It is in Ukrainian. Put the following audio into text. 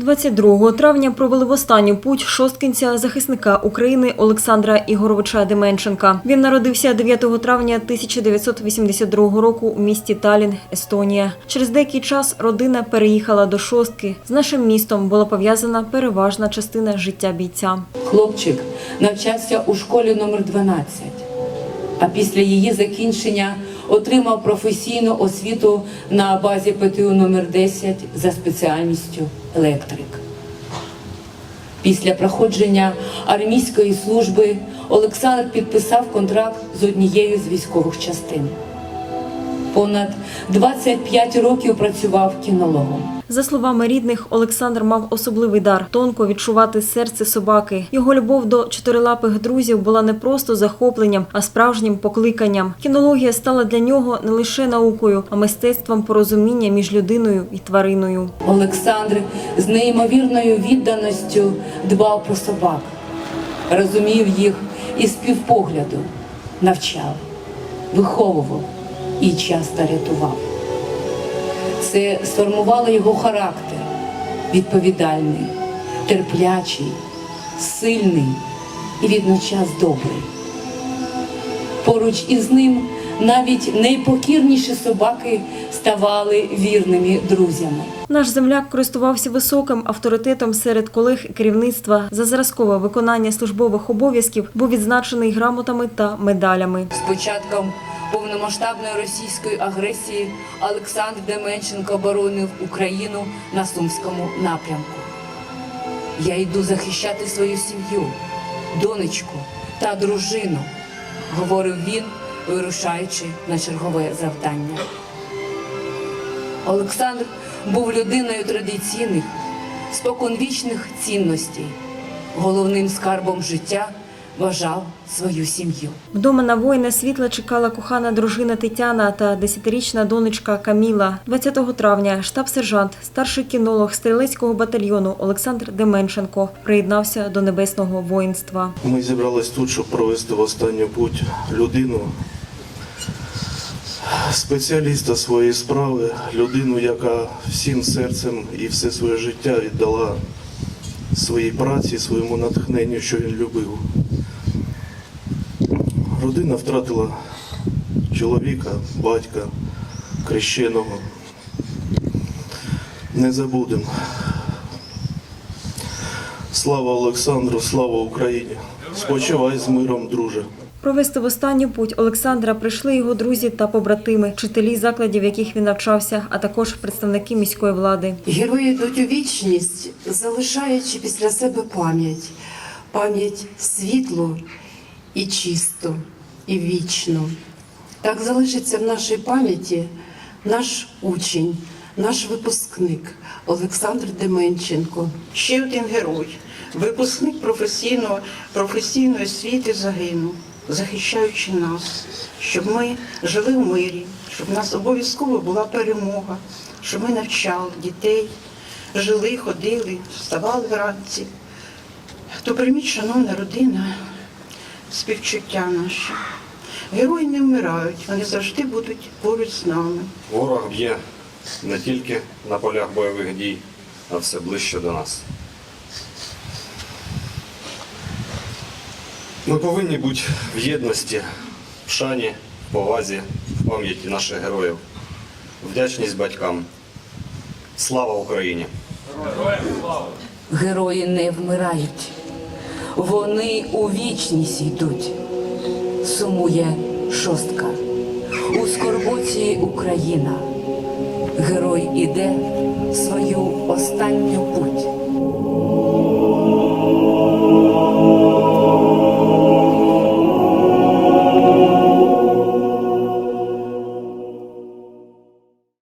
22 травня провели в останню путь шосткинця захисника України Олександра Ігоровича Деменченка. Він народився 9 травня 1982 року у місті Талін, Естонія. Через деякий час родина переїхала до шостки. З нашим містом була пов'язана переважна частина життя бійця. Хлопчик навчався у школі номер 12, а після її закінчення отримав професійну освіту на базі ПТУ номер 10 за спеціальністю електрик. Після проходження армійської служби Олександр підписав контракт з однією з військових частин. Понад 25 років працював кінологом. За словами рідних, Олександр мав особливий дар тонко відчувати серце собаки. Його любов до чотирилапих друзів була не просто захопленням, а справжнім покликанням. Кінологія стала для нього не лише наукою, а мистецтвом порозуміння між людиною і твариною. Олександр з неймовірною відданістю дбав про собак, розумів їх із півпогляду, навчав, виховував і часто рятував. Це сформувало його характер відповідальний, терплячий, сильний і відночас добрий. Поруч із ним навіть найпокірніші собаки ставали вірними друзями. Наш земляк користувався високим авторитетом серед колег керівництва за зразкове виконання службових обов'язків, був відзначений грамотами та медалями. З початком повномасштабної російської агресії Олександр Деменченко боронив Україну на Сумському напрямку. Я йду захищати свою сім'ю, донечку та дружину, говорив він, вирушаючи на чергове завдання. Олександр був людиною традиційних, споконвічних цінностей. Головним скарбом життя вважав свою сім'ю. Вдома на воїна світла чекала кохана дружина Тетяна та десятирічна донечка Каміла. 20 травня штаб-сержант, старший кінолог стрілецького батальйону Олександр Деменченко приєднався до небесного воїнства. Ми зібрались тут, щоб провести в останню путь людину, спеціаліста своєї справи, людину, яка всім серцем і все своє життя віддала своїй праці, своєму натхненню, що він любив. Родина втратила чоловіка, батька, крещеного. Не забудемо. Слава Олександру, слава Україні! Спочивай з миром, друже. Провести в останню путь Олександра прийшли його друзі та побратими, вчителі закладів, в яких він навчався, а також представники міської влади. Герої йдуть у вічність, залишаючи після себе пам'ять, пам'ять світлу і чисту, і вічну. Так залишиться в нашій пам'яті наш учень, наш випускник Олександр Деменченко. Ще один герой, випускник професійного, професійної освіти загинув, захищаючи нас, щоб ми жили в мирі, щоб в нас обов'язково була перемога, щоб ми навчали дітей, жили, ходили, вставали вранці. Хто приміть, шановна родина, співчуття наше. Герої не вмирають, вони завжди будуть поруч з нами. Ворог б'є не тільки на полях бойових дій, а все ближче до нас. Ми повинні бути в єдності, в шані, в повазі, в пам'яті наших героїв, вдячність батькам. Слава Україні! Герої не вмирають, вони у вічність йдуть. Сумує шостка. У скорботі Україна. Герой іде свою останню путь.